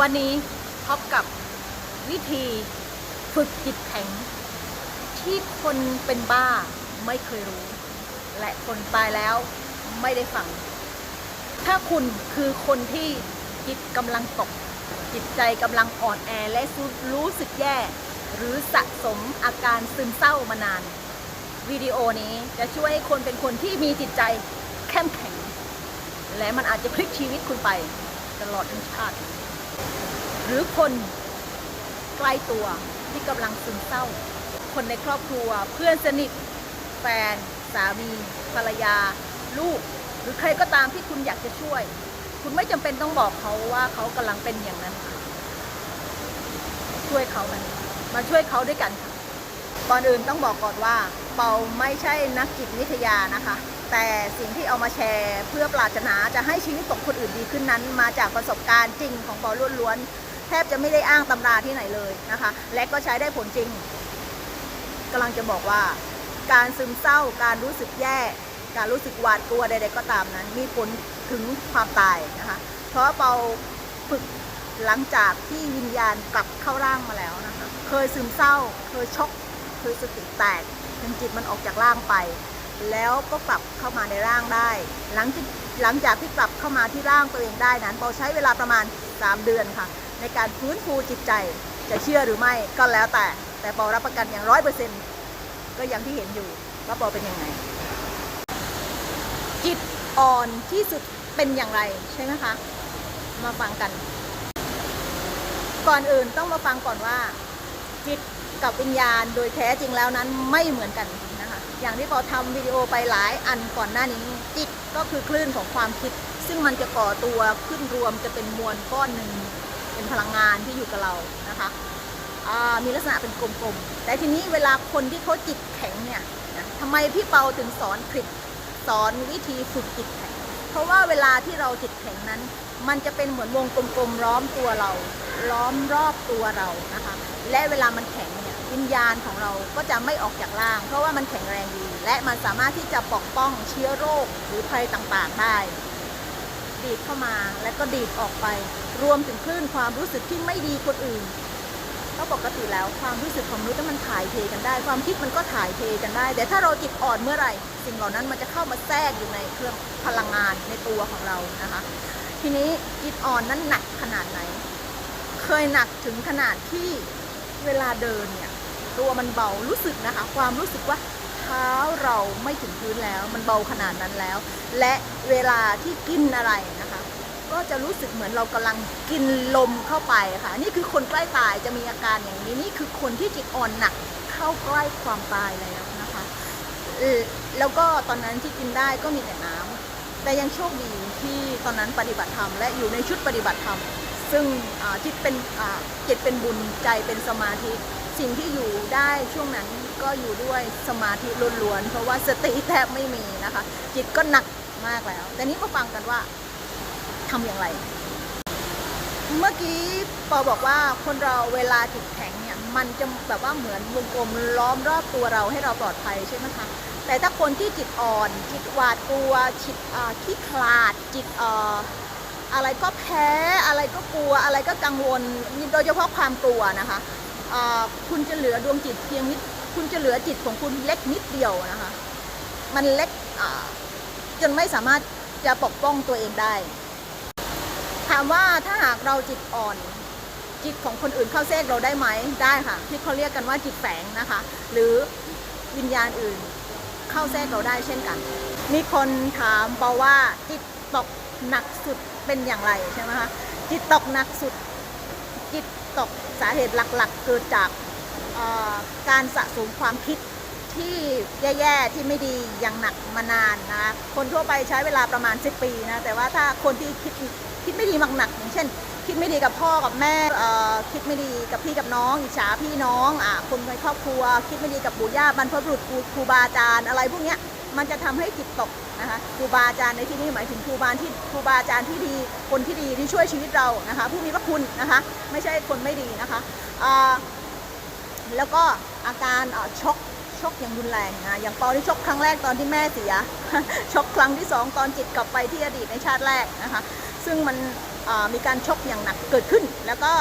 วันนี้พบกับวิธีฝึกจิตแข็ง ที่คนเป็นบ้าไม่เคยรู้ และคนตายแล้วไม่ได้ฟัง ถ้าคุณคือคนที่จิตกำลังตก จิตใจกำลังอ่อนแอและรู้สึกแย่ หรือสะสมอาการซึมเศร้ามานาน วิดีโอนี้จะช่วยให้คนเป็นคนที่มีจิตใจเข้มแข็ง และมันอาจจะพลิกชีวิตคุณไปตลอดทั้งชาติ รือคนใกล้ตัวที่กำลังซึมเศร้า คนในครอบครัว เพื่อนสนิท แฟน สามี ภรรยา ลูก หรือใครก็ตามที่คุณอยากจะช่วย คุณไม่จำเป็นต้องบอกเขาว่าเขากำลังเป็นอย่างนั้นค่ะช่วยเขามันมาช่วยเขาด้วยกันค่ะก่อนอื่นต้องบอกก่อนว่า เปาไม่ใช่นักจิตวิทยานะคะ แต่สิ่งที่เอามาแชร์ เพื่อปรารถนาจะให้ชีวิตของคนอื่นดีขึ้นนั้น มาจากประสบการณ์จริงของเปาล้วนๆ ทบจะไม่ได้อ้างตำราที่ไหนเลยนะคะ และก็ใช้ได้ผลจริงกำลังจะบอกว่า การซึมเศร้า การรู้สึกแย่ การรู้สึกหวาดกลัวใดๆก็ตามนั้น มีผลถึงความตายนะคะ เพราะเปาฝึกหลังจากที่วิญญาณกลับเข้าร่างมาแล้วนะคะ เคยซึมเศร้า เคยช็อกเคยสติแตกจนจิตมันออกจากร่างไป แล้วก็กลับเข้ามาในร่างได้ หลังจากหลังจากที่กลับเข้ามาที่ร่างตัวเองได้นั้นเปาใช้เวลาประมาณ 3 เดือนค่ะ ในการฟื้นฟูจิตใจจะเชื่อหรือไม่ก็แล้วแต่ แต่ปารับประกันอย่างร้อยเปอร์เซ็นต์ก็อย่างที่เห็นอยู่ว่าปาเป็นยังไง จิตอ่อนที่สุดเป็นอย่างไรใช่ไหมคะ มาฟังกัน ก่อนอื่นต้องมาฟังก่อนว่า จิตกับวิญญาณโดยแท้จริงแล้วนั้นไม่เหมือนกันนะคะ อย่างที่พอทำวิดีโอไปหลายอันก่อนหน้านี้ จิตก็คือคลื่นของความคิด ซึ่งมันจะก่อตัวขึ้นรวมจะเป็นมวลก้อนหนึ่ง พลังงานที่อยู่กับเรานะคะมีลักษณะเป็นกลมๆ แต่ทีนี้เวลาคนที่เขาจิตแข็งเนี่ยนะทำไมพี่เปาถึงสอนคลิปสอนวิธีฝึกจิตแข็ง เพราะว่าเวลาที่เราจิตแข็งนั้น มันจะเป็นเหมือนวงกลมๆล้อมตัวเรา ล้อมรอบตัวเรานะคะ และเวลามันแข็งเนี่ยวิญญาณของเราก็จะไม่ออกจากร่าง เพราะว่ามันแข็งแรงดี และมันสามารถที่จะปกป้องเชื้อโรคหรือภัยต่างๆได้ ดีดเข้ามาแล้วก็ดีดออกไป รวมถึงคลื่นความรู้สึกที่ไม่ดีคนอื่นก็ปกติแล้วความรู้สึกของมนุษย์มันถ่ายเทกันได้ ความคิดมันก็ถ่ายเทกันได้ แต่ถ้าเราจิตอ่อนเมื่อไหร่ สิ่งเหล่านั้นมันจะเข้ามาแทรกอยู่ในเครื่องพลังงานในตัวของเรานะคะ ทีนี้จิตอ่อนนั้นหนักขนาดไหน เคยหนักถึงขนาดที่เวลาเดินเนี่ยตัวมันเบารู้สึกนะคะ ความรู้สึกว่าเท้าเราไม่ถึงพื้นแล้ว มันเบาขนาดนั้นแล้ว และเวลาที่กินอะไรนะคะ ก็จะรู้สึกเหมือนเรากำลังกินลมเข้าไปค่ะ นี่คือคนใกล้ตายจะมีอาการอย่างนี้นี่คือคนที่จิตอ่อนหนักเข้าใกล้ความตายแล้วนะคะแล้วก็ตอนนั้นที่กินได้ก็มีแต่น้ำแต่ยังโชคดีที่ตอนนั้นปฏิบัติธรรมและอยู่ในชุดปฏิบัติธรรม ซึ่งจิตเป็นจิตเป็นบุญใจเป็นสมาธิสิ่งที่อยู่ได้ช่วงนั้นก็อยู่ด้วยสมาธิล้วนๆเพราะว่าสติแทบไม่มีนะคะ จิตก็หนักมากแล้ว แต่นี้มาฟังกันว่า ทำอย่างไร เมื่อกี้ปอบอกว่าคนเราเวลาจิตแข็งเนี่ย มันจะแบบว่าเหมือนวงกลมล้อมรอบตัวเราให้เราปลอดภัยใช่ไหมคะ แต่ถ้าคนที่จิตอ่อน จิตหวาดกลัว จิตขี้ขลาด จิตอะไรก็แพ้ อะไรก็กลัว อะไรก็กังวล โดยเฉพาะความกลัวนะคะคุณจะเหลือดวงจิตเพียงนิด คุณจะเหลือจิตของคุณเล็กนิดเดียวนะคะ มันเล็กจนไม่สามารถจะปกป้องตัวเองได้ ถามว่าถ้าหากเราจิตอ่อน จิตของคนอื่นเข้าแทรกเราได้ไหมได้ค่ะ ที่เขาเรียกกันว่าจิตแฝงนะคะ หรือวิญญาณอื่นเข้าแทรกเราได้เช่นกัน มีคนถามเปาว่าจิตตกหนักสุดเป็นอย่างไรใช่ไหมคะจิตตกหนักสุด จิตตกสาเหตุหลักๆ เกิดจากการสะสมความคิดที่แย่ๆ ที่ไม่ดีอย่างหนักมานานนะคะคนทั่วไปใช้เวลาประมาณ 10 ปีนะ แต่ว่าถ้าคนที่คิด คิดไม่ดีมากหนักอย่างเช่น คิดไม่ดีกับพ่อกับแม่คิดไม่ดีกับพี่กับน้องอิจฉาพี่น้องอคนในครอบครัว คิดไม่ดีกับปู่ย่าบรรพบุรุษครูบาอาจารย์อะไรพวกเนี้ยมันจะทำให้จิตตกนะคะครูบาอาจารย์ในที่นี้หมายถึงครูบาที่ครูบาอาจารย์ที่ดีคนที่ดีที่ช่วยชีวิตเรานะคะผู้มีพระคุณนะคะไม่ใช่คนไม่ดีนะคะแล้วก็อาการช็อกช็อกอย่างรุนแรงนะอย่างปอที่ช็อกครั้งแรกตอนที่แม่เสียช็อกครั้งที่สองตอนจิตกลับไปที่อดีตในชาติแรกนะคะ ซึ่งมันมีการชกอย่างหนักเกิดขึ้น แล้วก็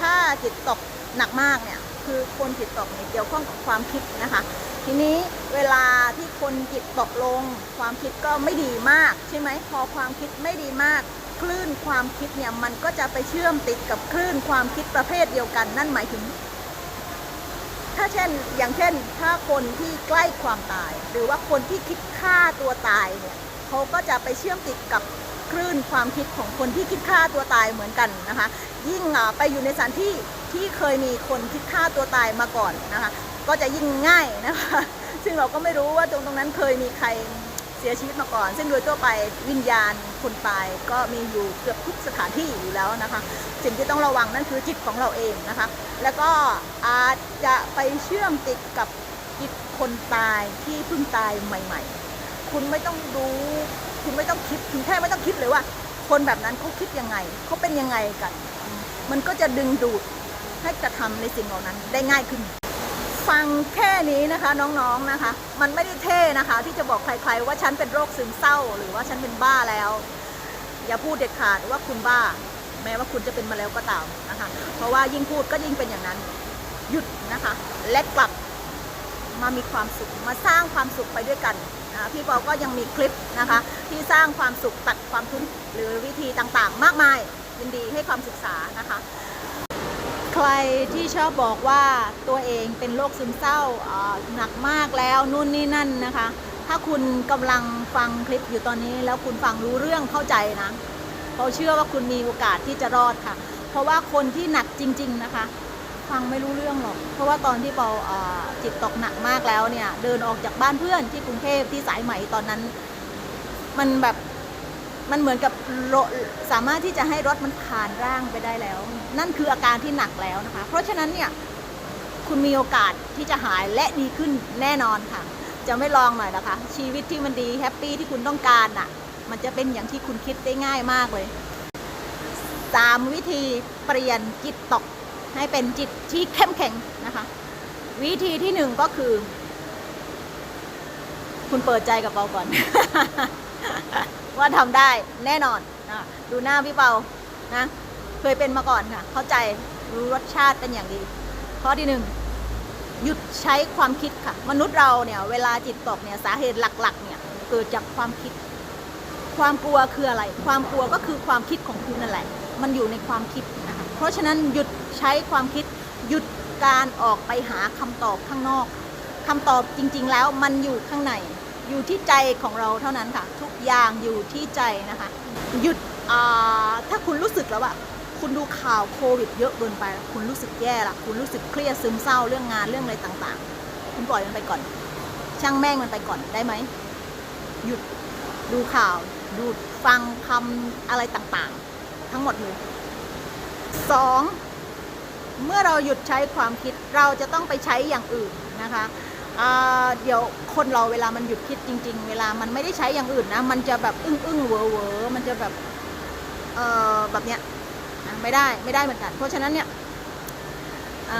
ถ้าจิตตกหนักมากเนี่ยคือคนจิตตกเนี่ยเกี่ยวข้องกับความคิดนะคะ ทีนี้เวลาที่คนจิตตกลง ความคิดก็ไม่ดีมากใช่ไหมพอความคิดไม่ดีมากคลื่นความคิดเนี่ยมันก็จะไปเชื่อมติดกับคลื่นความคิดประเภทเดียวกัน นั่นหมายถึง ถ้าเช่นอย่างเช่น ถ้าคนที่ใกล้ความตาย หรือว่าคนที่คิดฆ่าตัวตายเนี่ยเขาก็จะไปเชื่อมติดกับ คลื่นความคิดของคนที่คิดฆ่าตัวตายเหมือนกันนะคะ ยิ่งไปอยู่ในสถานที่ที่เคยมีคนคิดฆ่าตัวตายมาก่อนนะคะ ก็จะยิ่งง่ายนะคะ ซึ่งเราก็ไม่รู้ว่าตรงตรงนั้นเคยมีใครเสียชีวิตมาก่อน ซึ่งโดยทั่วไปวิญญาณคนตายก็มีอยู่เกือบทุกสถานที่อยู่แล้วนะคะ สิ่งที่ต้องระวังนั่นคือจิตของเราเองนะคะ แล้วก็อาจจะไปเชื่อมติดกับจิตคนตายที่เพิ่งตายใหม่ ๆ คุณไม่ต้องรู้ คุณไม่ต้องคิดคุณแค่ไม่ต้องคิดเลยว่า คนแบบนั้นเขาคิดยังไงเขาเป็นยังไงกัน มันก็จะดึงดูดให้กระทำในสิ่งเหล่านั้นได้ง่ายขึ้น ฟังแค่นี้นะคะน้องๆนะคะ มันไม่ได้เท่นะคะ ที่จะบอกใคร ๆ ว่าฉันเป็นโรคซึมเศร้า หรือว่าฉันเป็นบ้าแล้ว อย่าพูดเด็ดขาดว่าคุณบ้า แม้ว่าคุณจะเป็นมาแล้วก็ตามนะคะ เพราะว่ายิ่งพูดก็ยิ่งเป็นอย่างนั้นหยุดนะคะ และกลับมามีความสุขมาสร้างความสุขไปด้วยกัน นะพี่ปอก็ยังมีคลิปนะคะ ที่สร้างความสุขตัดความทุกข์หรือวิธีต่างๆ มากมายยินดีให้ความศึกษานะคะ ใครที่ชอบบอกว่าตัวเองเป็นโรคซึมเศร้าอ่าหนักมากแล้วนู่นนี่นั่นนะคะ ถ้าคุณกำลังฟังคลิปอยู่ตอนนี้ แล้วคุณฟังรู้เรื่องเข้าใจนะเราเชื่อว่าคุณมีโอกาสที่จะรอดค่ะ เพราะว่าคนที่หนักจริง ๆนะคะ ฟังไม่รู้เรื่องหรอก เพราะว่าตอนที่เปาอ่าจิตตกหนักมากแล้วเนี่ย เดินออกจากบ้านเพื่อนที่กรุงเทพที่สายไหมตอนนั้น มันแบบมันเหมือนกับสามารถที่จะให้รถมันผ่านร่างไปได้แล้ว นั่นคืออาการที่หนักแล้วนะคะ เพราะฉะนั้นเนี่ยคุณมีโอกาสที่จะหายและดีขึ้นแน่นอนค่ะ จะไม่ลองหน่อยนะคะ ชีวิตที่มันดีแฮปปี้ที่คุณต้องการน่ะ มันจะเป็นอย่างที่คุณคิดได้ง่ายมากเลยสามวิธีเปลี่ยนจิตตก ให้เป็นจิตที่เข้มแข็งนะคะ วิธีที่หนึ่งก็คือ คุณเปิดใจกับเปาก่อน ว่าทำได้แน่นอนนะดูหน้าพี่เปานะเคยเป็นมาก่อนค่ะ เข้าใจรู้รสชาติเป็นอย่างดี ข้อที่หนึ่งหยุดใช้ความคิดค่ะ มนุษย์เราเนี่ย เวลาจิตตกเนี่ยสาเหตุหลัก ๆ เนี่ยเกิดจากความคิด ความกลัวคืออะไร ความกลัวก็คือความคิดของคุณนั่นแหละ มันอยู่ในความคิดนะคะเพราะฉะนั้นหยุด ใช้ความคิดหยุดการออกไปหาคำตอบข้างนอกคำตอบจริง ๆ แล้วมันอยู่ข้างใน อยู่ที่ใจของเราเท่านั้นค่ะ ทุกอย่างอยู่ที่ใจนะคะ หยุดอ่าถ้าคุณรู้สึกแล้วอะคุณดูข่าวโควิดเยอะเกินไป คุณรู้สึกแย่ละคุณรู้สึกเครียดซึมเศร้าเรื่องงานเรื่องอะไรต่างๆ คุณปล่อยมันไปก่อน ช่างแม่งมันไปก่อนได้ไหมหยุดดูข่าวดูฟังคำอะไรต่างๆ ทั้งหมดเลยสอง เมื่อเราหยุดใช้ความคิดเราจะต้องไปใช้อย่างอื่นนะคะเดี๋ยวคนเราเวลามันหยุดคิดจริง ๆ เวลามันไม่ได้ใช้อย่างอื่นนะมันจะแบบอึ้งอึ้งๆเหวอเหวอมันจะแบบเออแบบเนี้ยไม่ได้ไม่ได้เหมือนกัน เพราะฉะนั้นเนี่ย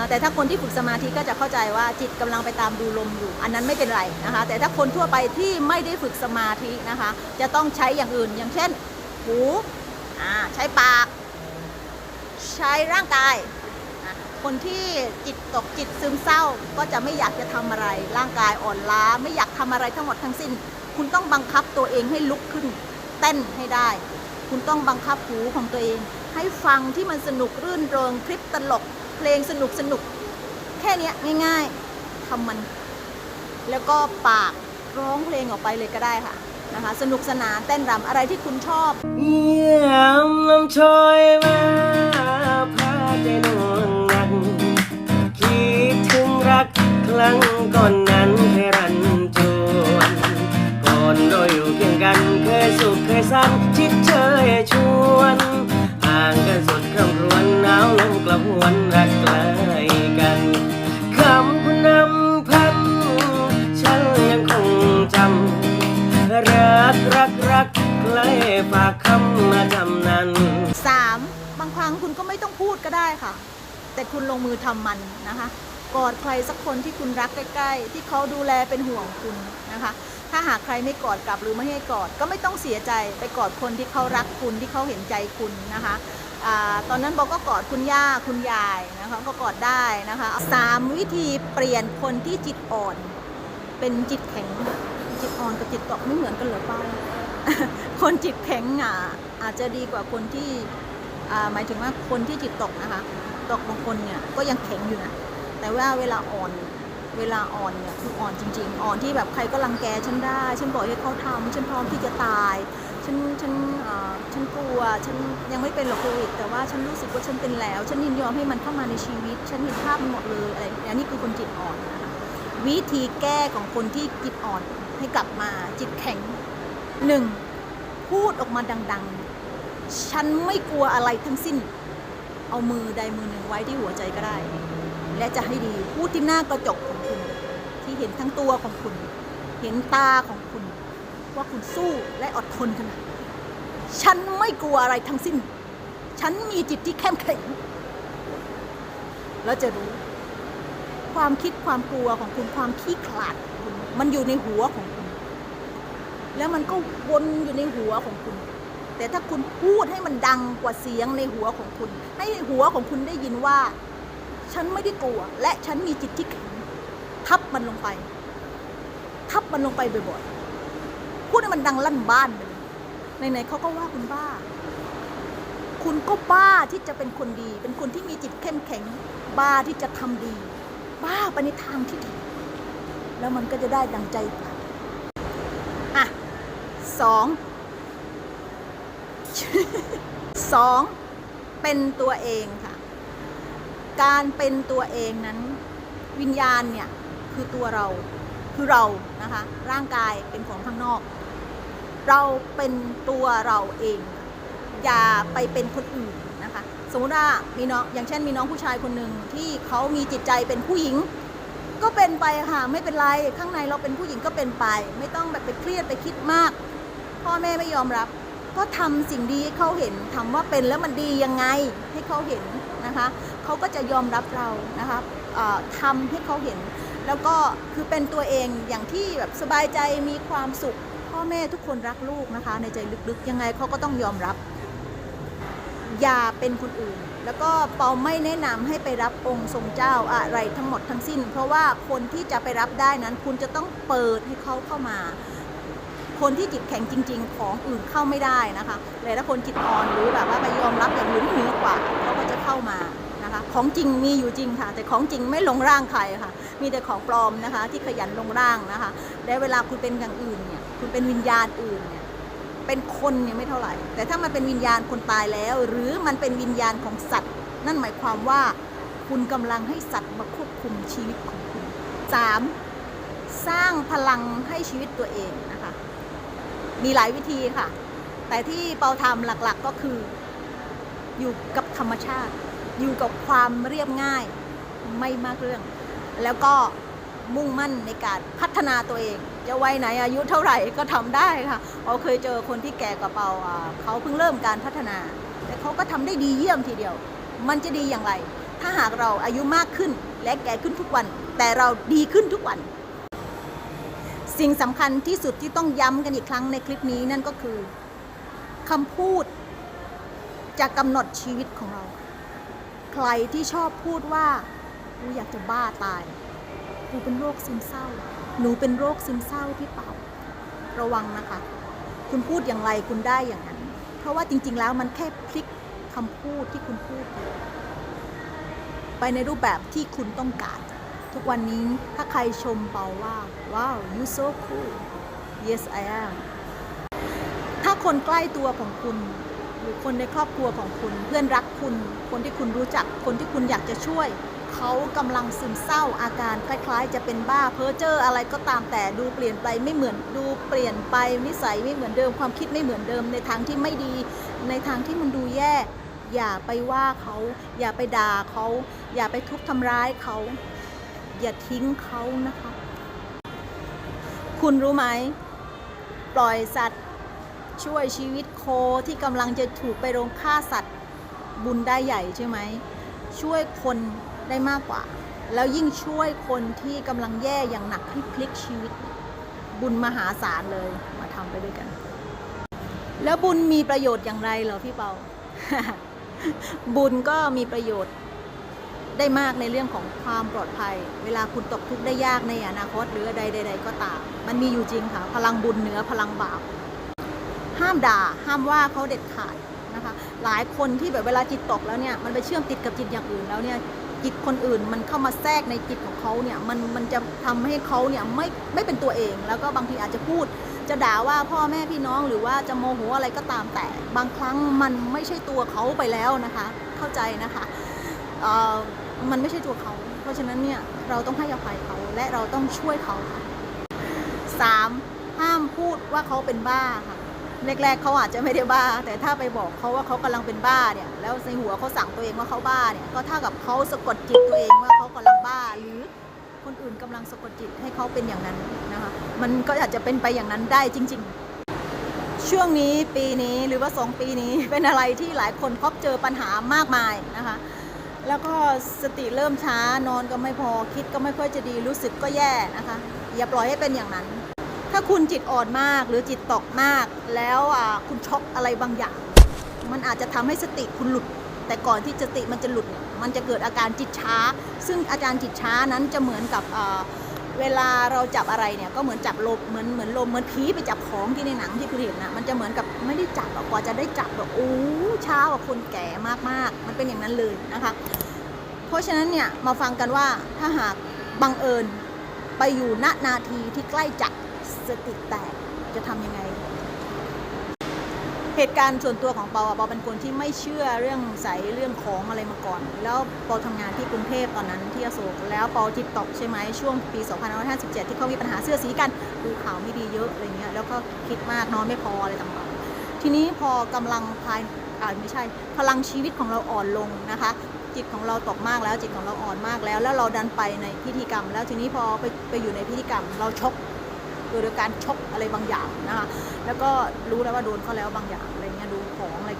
แต่ถ้าคนที่ฝึกสมาธิก็จะเข้าใจว่าจิตกำลังไปตามดูลมอยู่ อันนั้นไม่เป็นไรนะคะ แต่ถ้าคนทั่วไปที่ไม่ได้ฝึกสมาธินะคะ จะต้องใช้อย่างอื่น อย่างเช่น หูใช้ปาก ใช้ร่างกาย คนที่จิตตกจิตซึมเศร้าก็จะไม่อยากจะทำอะไร ร่างกายอ่อนล้าไม่อยากทำอะไรทั้งหมดทั้งสิ้น คุณต้องบังคับตัวเองให้ลุกขึ้น เต้นให้ได้ คุณต้องบังคับหูของตัวเอง ให้ฟังที่มันสนุกรื่นเริงคลิปตลก เพลงสนุกสนุกแค่นี้ง่ายๆทำมัน แล้วก็ปากร้องเพลงออกไปเลยก็ได้ค่ะนะคะ สนุกสนานเต้นรำอะไรที่คุณชอบยามลมโชยมาพาใจนอน ครั้งก่อนนั้นเคยรันจวนก่อนเราอยู่เคียงกันเคยสุขเคยสันชิดเชยชวนห่างกันสุดคำรวนหนาวลมกระหวนรักไกลกันคำคุณนำพันฉันยังคงจำรักรักรักใครฝากคำมาจำนั้นสามบางครั้งคุณก็ไม่ต้องพูดก็ได้ค่ะ แต่คุณลงมือทำมันนะคะ กอดใครสักคนที่คุณรักใกล้ ๆ ที่เขาดูแลเป็นห่วงคุณนะคะ ถ้าหากใครไม่กอดกลับหรือไม่ให้กอดก็ไม่ต้องเสียใจไปกอดคนที่เขารักคุณที่เขาเห็นใจคุณนะคะอตอนนั้นบอกก็กอดคุณย่าคุณยายนะคะก็กอดได้นะคะสามวิธีเปลี่ยนคนที่จิตอ่อน เป็นจิตแข็งจิตอ่อนกับจิตตกไม่เหมือนกันเหรอป้าคนจิตแข็งอะอาจจะดีกว่าคนที่หมายถึงว่าคนที่จิตตกนะคะ ตกบางคนเนี่ยก็ยังแข็งอยู่นะ แต่ว่าเวลาอ่อนเวลาอ่อนเนี่ยคืออ่อนจริง ๆ อ่อนที่แบบใครก็รังแกฉันได้ ฉันบอกให้เขาทำฉันพร้อมที่จะตาย ฉันฉันอ่าฉันกลัว ฉันยังไม่เป็นหรอกโควิด แต่ว่าฉันรู้สึกว่าฉันเป็นแล้ว ฉันยินยอมให้มันเข้ามาในชีวิต ฉันเห็นภาพมันหมดเลยอะไรอันนี้คือคนจิตอ่อนนะคะวิธีแก้ของคนที่จิตอ่อนให้กลับมาจิตแข็งหนึ่งพูดออกมาดัง ๆ ฉันไม่กลัวอะไรทั้งสิ้น เอามือใดมือหนึ่งไว้ที่หัวใจก็ได้ และจะให้ดีพูดที่หน้ากระจกของคุณ ที่เห็นทั้งตัวของคุณ เห็นตาของคุณ ว่าคุณสู้และอดทนขนาดฉันไม่กลัวอะไรทั้งสิ้น ฉันมีจิตที่เข้มแข็งแล้วจะรู้ ความคิดความกลัวของคุณความขี้ขลาดของคุณมันอยู่ในหัวของคุณ แล้วมันก็วนอยู่ในหัวของคุณ แต่ถ้าคุณพูดให้มันดังกว่าเสียงในหัวของคุณ ให้หัวของคุณได้ยินว่า ฉันไม่ได้กลัว และฉันมีจิตที่แข็งทับมันลงไป ทับมันลงไปบ่อยๆพูดให้มันดังลั่นบ้านไปเลยไหนๆเขาก็ว่าคุณบ้า คุณก็บ้าที่จะเป็นคนดี เป็นคนที่มีจิตเข้มแข็ง บ้าที่จะทำดี บ้าไปในทางที่ดี แล้วมันก็จะได้ดังใจปอะสองสองเป็นตัวเองค่ะ การเป็นตัวเองนั้นวิญญาณเนี่ยคือตัวเราคือเรานะคะ ร่างกายเป็นของข้างนอก เราเป็นตัวเราเอง อย่าไปเป็นคนอื่นนะคะ สมมติว่ามีน้องอย่างเช่นมีน้องผู้ชายคนหนึ่งที่เขามีจิตใจเป็นผู้หญิง ก็เป็นไปค่ะไม่เป็นไรข้างในเราเป็นผู้หญิงก็เป็นไป ไม่ต้องแบบไปเครียดไปคิดมาก พ่อแม่ไม่ยอมรับ ก็ทำสิ่งดีให้เขาเห็นทำว่าเป็นแล้วมันดียังไงให้เขาเห็น นะคะเขาก็จะยอมรับเรานะคะทำให้เขาเห็น แล้วก็คือเป็นตัวเองอย่างที่แบบสบายใจมีความสุข พ่อแม่ทุกคนรักลูกนะคะ ในใจลึกๆ ยังไงเขาก็ต้องยอมรับ อย่าเป็นคนอื่น แล้วก็เปาไม่แนะนำให้ไปรับองค์ทรงเจ้าอะไรทั้งหมดทั้งสิ้น เพราะว่าคนที่จะไปรับได้นั้นคุณจะต้องเปิดให้เขาเข้ามา คนที่จิตแข็งจริง ๆ ของอื่นเข้าไม่ได้นะคะแต่ถ้าคนจิตอ่อนหรือแบบว่าไปยอมรับอย่างอื่นที่เหนือกว่าเขาก็จะเข้ามานะคะ ของจริงมีอยู่จริงค่ะ แต่ของจริงไม่ลงร่างใครค่ะ มีแต่ของปลอมนะคะ ที่ขยันลงร่างนะคะและเวลาคุณเป็นอย่างอื่นเนี่ยคุณเป็นวิญญาณอื่นเนี่ยเป็นคนเนี่ยไม่เท่าไหร่ แต่ถ้ามันเป็นวิญญาณคนตายแล้ว หรือมันเป็นวิญญาณของสัตว์ นั่นหมายความว่าคุณกำลังให้สัตว์มาควบคุมชีวิตของคุณ 3. สร้างพลังให้ชีวิตตัวเองนะคะ มีหลายวิธีค่ะ แต่ที่เปาทำหลักๆก็คือ อยู่กับธรรมชาติ อยู่กับความเรียบง่ายไม่มากเรื่อง แล้วก็มุ่งมั่นในการพัฒนาตัวเอง จะวัยไหนอายุเท่าไหร่ก็ทำได้ค่ะเราเคยเจอคนที่แก่กว่าเปาเขาเพิ่งเริ่มการพัฒนา แต่เขาก็ทำได้ดีเยี่ยมทีเดียว มันจะดีอย่างไร ถ้าหากเราอายุมากขึ้นและแก่ขึ้นทุกวัน แต่เราดีขึ้นทุกวัน สิ่งสำคัญที่สุดที่ต้องย้ำกันอีกครั้งในคลิปนี้นั่นก็คือคำพูดจะกำหนดชีวิตของเรา ใครที่ชอบพูดว่ากูอยากจะบ้าตาย กูเป็นโรคซึมเศร้า หนูเป็นโรคซึมเศร้าพี่เป่า ระวังนะคะ คุณพูดอย่างไรคุณได้อย่างนั้น เพราะว่าจริง ๆ แล้วมันแค่พลิกคำพูดที่คุณพูด ไปในรูปแบบที่คุณต้องการ ทุกวันนี้ถ้าใครชมเปาว่า ว้าว you so cool yes I am ถ้าคนใกล้ตัวของคุณ หรือคนในครอบครัวของคุณ เพื่อนรักคุณ คนที่คุณรู้จัก คนที่คุณอยากจะช่วย เขากำลังซึมเศร้าอาการคล้ายๆ จะเป็นบ้าเพ้อเจ้ออะไรก็ตามแต่ดูเปลี่ยนไปไม่เหมือนดูเปลี่ยนไปนิสัยไม่เหมือนเดิมความคิดไม่เหมือนเดิมในทางที่ไม่ดี ในทางที่มันดูแย่ อย่าไปว่าเขา อย่าไปด่าเขา อย่าไปทุบทำร้ายเขา อย่าทิ้งเขานะคะ คุณรู้ไหม ปล่อยสัตว์ช่วยชีวิตโคที่กำลังจะถูกไปโรงฆ่าสัตว์บุญได้ใหญ่ใช่ไหม ช่วยคนได้มากกว่า แล้วยิ่งช่วยคนที่กำลังแย่อย่างหนักให้พลิกชีวิต บุญมหาศาลเลยมาทำไปด้วยกัน แล้วบุญมีประโยชน์อย่างไรเหรอพี่เปาบุญก็มีประโยชน์ ได้มากในเรื่องของความปลอดภัย เวลาคุณตกทุกข์ได้ยากในอนาคตหรือใดใด ๆ ก็ตาม มันมีอยู่จริงค่ะ พลังบุญเหนือพลังบาป ห้ามด่า ห้ามว่าเขาเด็ดขาดนะคะ หลายคนที่แบบเวลาจิตตกแล้วเนี่ย มันไปเชื่อมติดกับจิตอย่างอื่นแล้วเนี่ย จิตคนอื่นมันเข้ามาแทรกในจิตของเขาเนี่ย มันมันจะทำให้เขาเนี่ยไม่ไม่เป็นตัวเอง แล้วก็บางทีอาจจะพูด จะด่าว่าพ่อแม่พี่น้องหรือว่าจะโมโหอะไรก็ตามแต่ บางครั้งมันไม่ใช่ตัวเขาไปแล้วนะคะ เข้าใจนะคะเอ่อ มันไม่ใช่ตัวเขา เพราะฉะนั้นเนี่ยเราต้องให้อภัยเขาและเราต้องช่วยเขาค่ะสามห้ามพูดว่าเขาเป็นบ้าค่ะแรกๆเขาอาจจะไม่ได้บ้า แต่ถ้าไปบอกเขาว่าเขากำลังเป็นบ้าเนี่ย แล้วในหัวเขาสั่งตัวเองว่าเขาบ้าเนี่ย ก็เท่ากับเขาสะกดจิตตัวเองว่าเขากำลังบ้า หรือคนอื่นกำลังสะกดจิตให้เขาเป็นอย่างนั้นนะคะ มันก็อาจจะเป็นไปอย่างนั้นได้จริง ๆ ช่วงนี้ปีนี้หรือว่า 2 ปีนี้เป็นอะไรที่หลายคนพบเจอปัญหามากมายนะคะ แล้วก็สติเริ่มช้านอนก็ไม่พอคิดก็ไม่ค่อยจะดีรู้สึกก็แย่นะคะ อย่าปล่อยให้เป็นอย่างนั้น ถ้าคุณจิตอ่อนมากหรือจิตตกมาก แล้วคุณช็อกอะไรบางอย่าง มันอาจจะทำให้สติคุณหลุด แต่ก่อนที่สติมันจะหลุดเนี่ยมันจะเกิดอาการจิตช้า ซึ่งอาการจิตช้านั้นจะเหมือนกับเวลาเราจับอะไรเนี่ยก็เหมือนจับลมเหมือนเหมือนลมเหมือนผีไปจับของที่ในหนังที่คุณเห็นนะมันจะเหมือนกับไม่ได้จับหรอกกว่าจะได้จับแบบโอ้ช้ากว่าคนแก่มากๆ มันเป็นอย่างนั้นเลยนะคะ เพราะฉะนั้นเนี่ยมาฟังกันว่าถ้าหากบังเอิญไปอยู่ณนาทีที่ใกล้จะสติแตกจะทำยังไง เหตุการณ์ส่วนตัวของเปาอะเปาเป็นคนที่ไม่เชื่อเรื่องใสยเรื่องของอะไรมาก่อน แล้วเปาทำงานที่กรุงเทพตอนนั้นที่อโศกแล้วเปาจิตตกใช่ไหมช่วงปี 2557 ที่เขามีปัญหาเสื้อสีกันดูข่าวไม่ดีเยอะอะไรเงี้ยแล้วก็คิดมากนอนไม่พออะไรต่างๆทีนี้พอกำลังภาย อ่าไม่ใช่ พลังชีวิตของเราอ่อนลงนะคะ จิตของเราตกมากแล้วจิตของเราอ่อนมากแล้ว แล้วเราดันไปในพิธีกรรม แล้วทีนี้พอไปไปอยู่ในพิธีกรรม เราชกโดยการชกอะไรบางอย่างนะคะแล้วก็รู้แล้วว่าโดนเขาแล้วบางอย่างอะไรเงี้ยดูของอะไร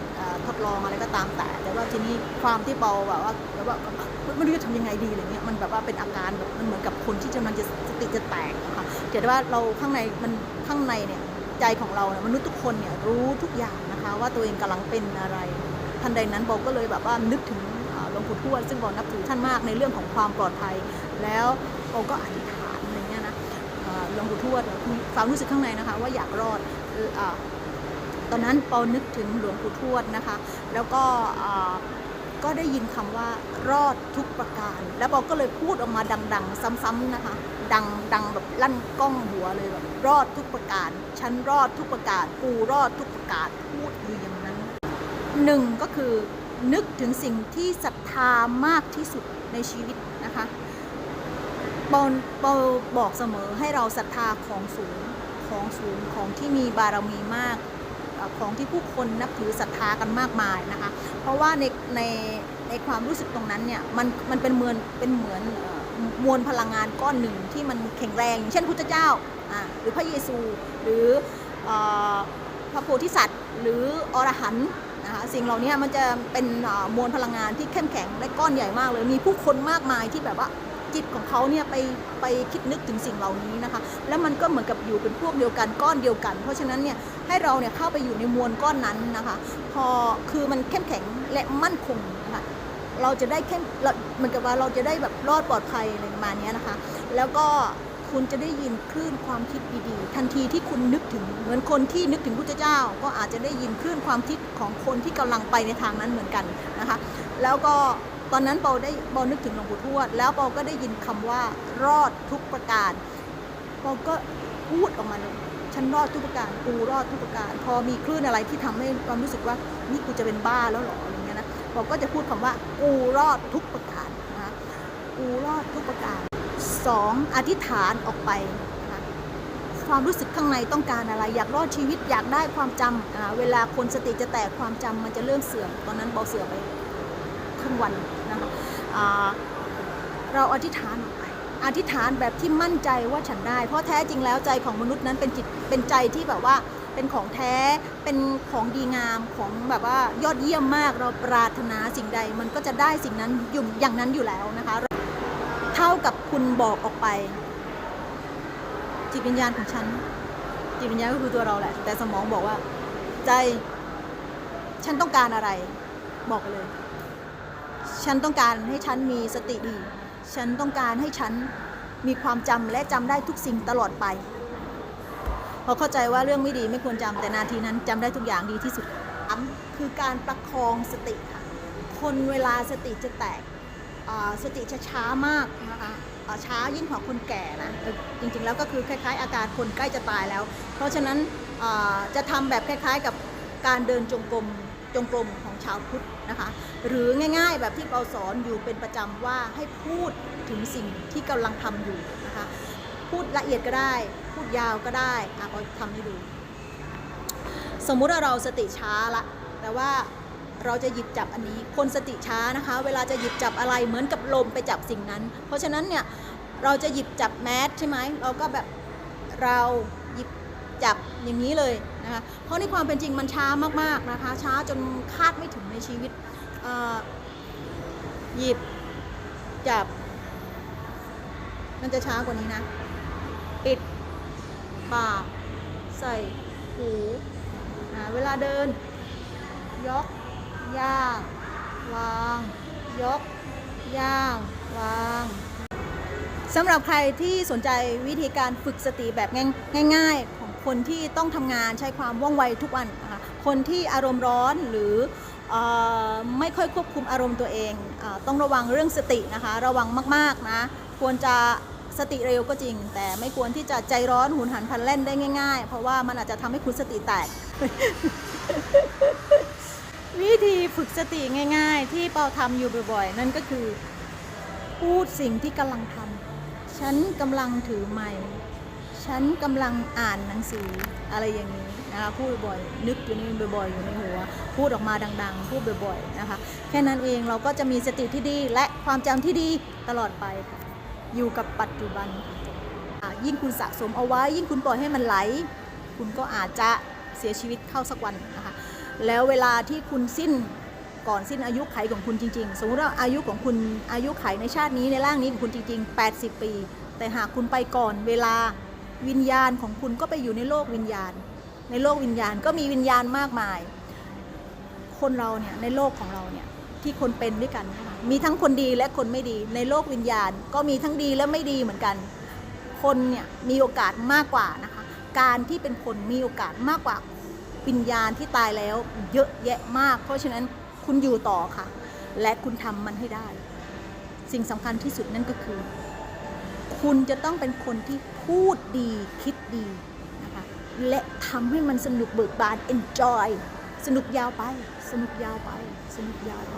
ทดลองอะไรก็ตามแต่ แต่ว่าทีนี้ความที่เบาแบบว่าแบบว่าไม่รู้จะทำยังไงดีอะไรเงี้ยมันแบบว่าเป็นอาการแบบมันเหมือนกับคนที่กำลังจะสติจะแตกอะค่ะแต่ว่าเราข้างในมันข้างในเนี่ยใจของเราเนี่ยมนุษย์ทุกคนเนี่ยรู้ทุกอย่าง นะคะว่าตัวเองกำลังเป็นอะไร ทันใดนั้นบอกก็เลยแบบว่านึกถึงหลวงปู่ทวดซึ่งบอกนับถือท่านมากในเรื่องของความปลอดภัย แล้วบอกก็อธิษฐานอะไรเงี้ยนะหลวงปู่ทวดความรู้สึกข้างในนะคะว่าอยากรอดออตอนนั้นเปานึกถึงหลวงปู่ทวดนะคะ แล้วก็ก็ได้ยินคำว่ารอดทุกประการ แล้วเปาก็เลยพูดออกมาดัง ๆ ซ้ำๆนะคะ ดังดังแบบลั่นกล้องหัวเลยแบบรอดทุกประการฉันรอดทุกประการกูรอดทุกประการพูดอยู่อย่างนั้นหนึ่งก็คือนึกถึงสิ่งที่ศรัทธามากที่สุดในชีวิตนะคะปอนปอบอกเสมอให้เราศรัทธาของสูงของสูงของที่มีบารมีมากของที่ผู้คนนับถือศรัทธากันมากมายนะคะ เพราะว่าในในในความรู้สึกตรงนั้นเนี่ยมันมันเป็นเหมือนเป็นเหมือนเอ่อ มวลพลังงานก้อนหนึ่งที่มันแข็งแรง เช่นพุทธเจ้าหรือพระเยซู หรืออพระโพธิสัตว์ หรืออรหันต์นะคะสิ่งเหล่านี้มันจะเป็นมวลพลังงานที่เข้มแข็งและก้อนใหญ่มากเลย มีผู้คนมากมายที่แบบว่าจิตของเขาเนี่ยไปไปคิดนึกถึงสิ่งเหล่านี้นะคะ แล้วมันก็เหมือนกับอยู่เป็นพวกเดียวกันก้อนเดียวกัน เพราะฉะนั้นเนี่ยให้เราเนี่ยเข้าไปอยู่ในมวลก้อนนั้นนะคะ พอคือมันเข้มแข็งและมั่นคงนะคะ เราจะได้เข้มเหมือนกับว่าเราจะได้แบบรอดปลอดภัยอะไรประมาณนี้นะคะ แล้วก็คุณจะได้ยินคลื่นความคิดดีๆ ทันทีที่คุณนึกถึงเหมือนคนที่นึกถึงพุทธเจ้า ก็อาจจะได้ยินคลื่นความคิดของคนที่กำลังไปในทางนั้นเหมือนกันนะคะ แล้วก็ตอนนั้นเปาได้เปานึกถึงหลวงปู่ทวด แล้วเปาก็ได้ยินคำว่ารอดทุกประการเปาก็พูดออกมาเลยฉันรอดทุกประการกูรอดทุกประการ พอมีคลื่นอะไรที่ทำให้ความรู้สึกว่านี่กูจะเป็นบ้าแล้วหรอ อะไรเราก็จะพูดคำว่ากูรอดทุกประการนะคะกูรอดทุกประการสองอธิษฐานออกไปนะความรู้สึกข้างในต้องการอะไร อยากรอดชีวิตอยากได้ความจำเวลาคนสติจะแตกความจำมันจะเริ่มเสื่อมตอนนั้นเบาเสื่อมไปครึ่งวันนะคะเราอธิษฐานออกไปอธิษฐานแบบที่มั่นใจว่าฉันได้ เพราะแท้จริงแล้วใจของมนุษย์นั้นเป็นจิตเป็นใจที่แบบว่า เป็นของแท้ เป็นของดีงามของแบบว่ายอดเยี่ยมมากเราปรารถนาสิ่งใด มันก็จะได้สิ่งนั้นอยู่อย่างนั้นอยู่แล้วนะคะ เท่ากับคุณบอกออกไป จิตวิญญาณของฉัน จิตวิญญาณก็คือตัวเราแหละ แต่สมองบอกว่า ใจ ฉันต้องการอะไร บอกไปเลย ฉันต้องการให้ฉันมีสติดี ฉันต้องการให้ฉันมีความจำและจำได้ทุกสิ่งตลอดไป เพราเข้าใจว่าเรื่องไม่ดีไม่ควรจำแต่นาทีนั้นจำได้ทุกอย่างดีที่สุดอันคือการประคองสติค่ะ คนเวลาสติจะแตกสติจะช้ามากนะคะช้ายิ่งกว่าคนแก่นะจริงๆแล้วก็คือคล้ายๆ อาการคนใกล้จะตายแล้ว เพราะฉะนั้นจะทำแบบคล้ายๆกับการเดินจงกรมจงกรมของชาวพุทธนะคะ หรือง่ายๆแบบที่เราสอนอยู่เป็นประจำว่าให้พูดถึงสิ่งที่กำลังทำอยู่นะคะ พูดละเอียดก็ได้ พูดยาวก็ได้อะเราทำให้ดู สมมุติว่าเราสติช้าละแต่ว่าเราจะหยิบจับอันนี้ คนสติช้านะคะ เวลาจะหยิบจับอะไรเหมือนกับลมไปจับสิ่งนั้น เพราะฉะนั้นเนี่ยเราจะหยิบจับแมสใช่ไหมเราก็แบบเราหยิบจับอย่างนี้เลยนะคะ เพราะในความเป็นจริงมันช้ามากๆนะคะ ช้าจนคาดไม่ถึงในชีวิตหยิบจับ มันจะช้ากว่านี้นะ ปิดปากใส่หูเวลาเดิน ยก ย่าง วาง ยก ย่าง วางสำหรับใครที่สนใจวิธีการฝึกสติแบบง่ายๆ ของคนที่ต้องทำงานใช้ความว่องไวทุกวันนะคะคนที่อารมณ์ร้อนหรือไม่ค่อยควบคุมอารมณ์ตัวเองอต้องระวังเรื่องสตินะคะ ระวังมากๆนะ ควรจะ สติเร็วก็จริง แต่ไม่ควรที่จะใจร้อนหุนหันพันแล่นได้ง่าย ๆ เพราะว่ามันอาจจะทำให้คุณสติแตก วิธีฝึกสติง่าย ๆ ที่เปาทำอยู่บ่อยๆ นั่นก็คือ พูดสิ่งที่กำลังทำฉันกำลังถือไม้ฉันกำลังอ่านหนังสืออะไรอย่างนี้นะคะพูดบ่อยๆนึกอยู่ในบ่อยๆอยู่ในหัวพูดออกมาดัง ๆ พูดบ่อยๆนะคะ แค่นั้นเองเราก็จะมีสติที่ดีและความจำที่ดีตลอดไปค่ะ อยู่กับปัจจุบัน ยิ่งคุณสะสมเอาไว้ ยิ่งคุณปล่อยให้มันไหล คุณก็อาจจะเสียชีวิตเข้าสักวันนะคะแล้วเวลาที่คุณสิ้นก่อนสิ้นอายุไขของคุณจริง ๆ สมมติว่าอายุของคุณอายุไขในชาตินี้ในร่างนี้ของคุณจริง ๆ 80 ปี แต่หากคุณไปก่อนเวลาวิญญาณของคุณก็ไปอยู่ในโลกวิญญาณ ในโลกวิญญาณก็มีวิญญาณมากมาย คนเราเนี่ยในโลกของเราเนี่ย ที่คนเป็นด้วยกัน มีทั้งคนดีและคนไม่ดี ในโลกวิญญาณ ก็มีทั้งดีและไม่ดีเหมือนกัน คนเนี่ยมีโอกาสมากกว่านะคะ การที่เป็นคนมีโอกาสมากกว่าวิญญาณที่ตายแล้วเยอะแยะมาก เพราะฉะนั้นคุณอยู่ต่อค่ะ และคุณทำมันให้ได้ สิ่งสำคัญที่สุดนั่นก็คือ คุณจะต้องเป็นคนที่พูดดีคิดดีนะคะและทำให้มันสนุกเบิกบาน enjoy สนุกยาวไป สนุกยาวไป สนุกยาวไป